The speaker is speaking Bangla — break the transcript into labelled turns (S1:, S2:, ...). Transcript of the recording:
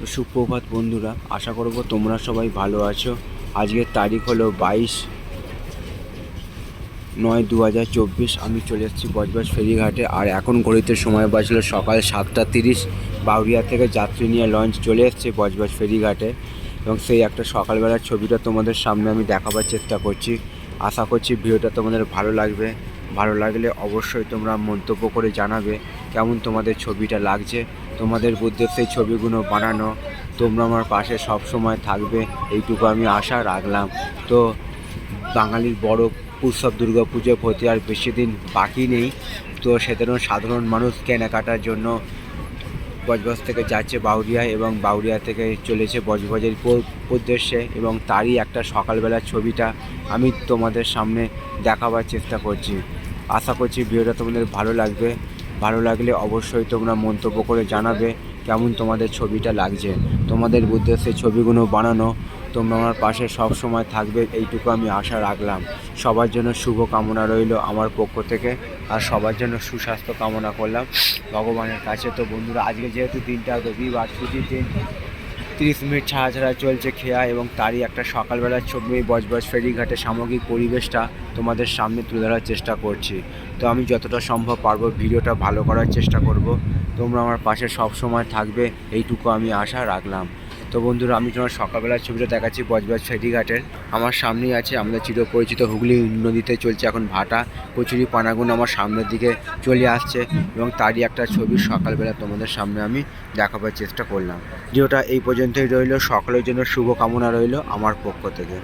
S1: তো সুপ্রভাত বন্ধুরা, আশা করব তোমরা সবাই ভালো আছো। আজকের তারিখ হলো বাইশ নয় দু হাজার চব্বিশ। আমি চলে এসেছি বজবজ ফেরিঘাটে। আর এখন ঘড়িতে সময় বাজলো সকাল সাতটা তিরিশ। বাউরিয়া থেকে যাত্রী নিয়ে লঞ্চ চলে এসছে বজবজ ফেরিঘাটে। এবং সেই একটা সকালবেলার ছবিটা তোমাদের সামনে আমি দেখাবার চেষ্টা করছি। আশা করছি ভিডিওটা তোমাদের ভালো লাগবে। ভালো লাগলে অবশ্যই তোমরা মন্তব্য করে জানাবে। কেমন তোমাদের ছবিটা লাগছে? তোমাদের সেই ছবিগুলো বানানো, তোমরা আমার পাশে সব সময় থাকবে, এইটুকু আমি আশা রাখলাম। তো বাঙালির বড় উৎসব দুর্গা পুজো প্রতি আর বেশি দিন বাকি নেই। তো সেদিনও সাধারণ মানুষ কেনাকাটার জন্য বজবজ থেকে যাচ্ছে বাউরিয়া এবং বাউরিয়া থেকে চলেছে বজবজের উদ্দেশ্যে এবং তারই একটা সকালবেলার ছবিটা আমি তোমাদের সামনে দেখাবার চেষ্টা করছি। আশা করছি ভিডিওটা তোমাদের ভালো লাগবে। ভালো লাগলে অবশ্যই তোমরা মন্তব্য করে জানাবে কেমন তোমাদের ছবিটা লাগছে। তোমাদের উদ্দেশ্যে ছবিগুলো বানানো, তোমরা আমার পাশে সব সময় থাকবে, এইটুকু আমি আশা রাখলাম। সবার জন্য শুভ কামনা রইল আমার পক্ষ থেকে, আর সবার জন্য সুস্বাস্থ্য কামনা করলাম। ভগবানের কাছে তো বন্ধুরা, আজকে যেহেতু দিনটা রবিবার, ছুটির দিন তিরিশ মিনিট ছাড়া ছাড়া চলছে খেয়া এবং তারই একটা সকালবেলার ছবি বজবজ ফেরিঘাটের সামগ্রিক পরিবেশটা তোমাদের সামনে তুলে ধরার চেষ্টা করছি। তো আমি যতটা সম্ভব পারব ভিডিওটা ভালো করার চেষ্টা করব। তোমরা আমার পাশে সব সময় থাকবে, এইটুকু আমি আশা রাখলাম। তো বন্ধুরা, আমি তোমার সকালবেলার ছবিটা দেখাচ্ছি বজবজ ফেরিঘাটের আমার সামনেই আছে আমাদের চিরপরিচিত হুগলি নদীতে চলছে এখন ভাটা। কচুরি পানাগুন আমার সামনের দিকে চলে আসছে এবং তারই একটা ছবি সকালবেলা তোমাদের সামনে আমি দেখাবার চেষ্টা করলাম। ভিডিওটা এই পর্যন্তই রইল। সকলের জন্য শুভকামনা রইল আমার পক্ষ থেকে।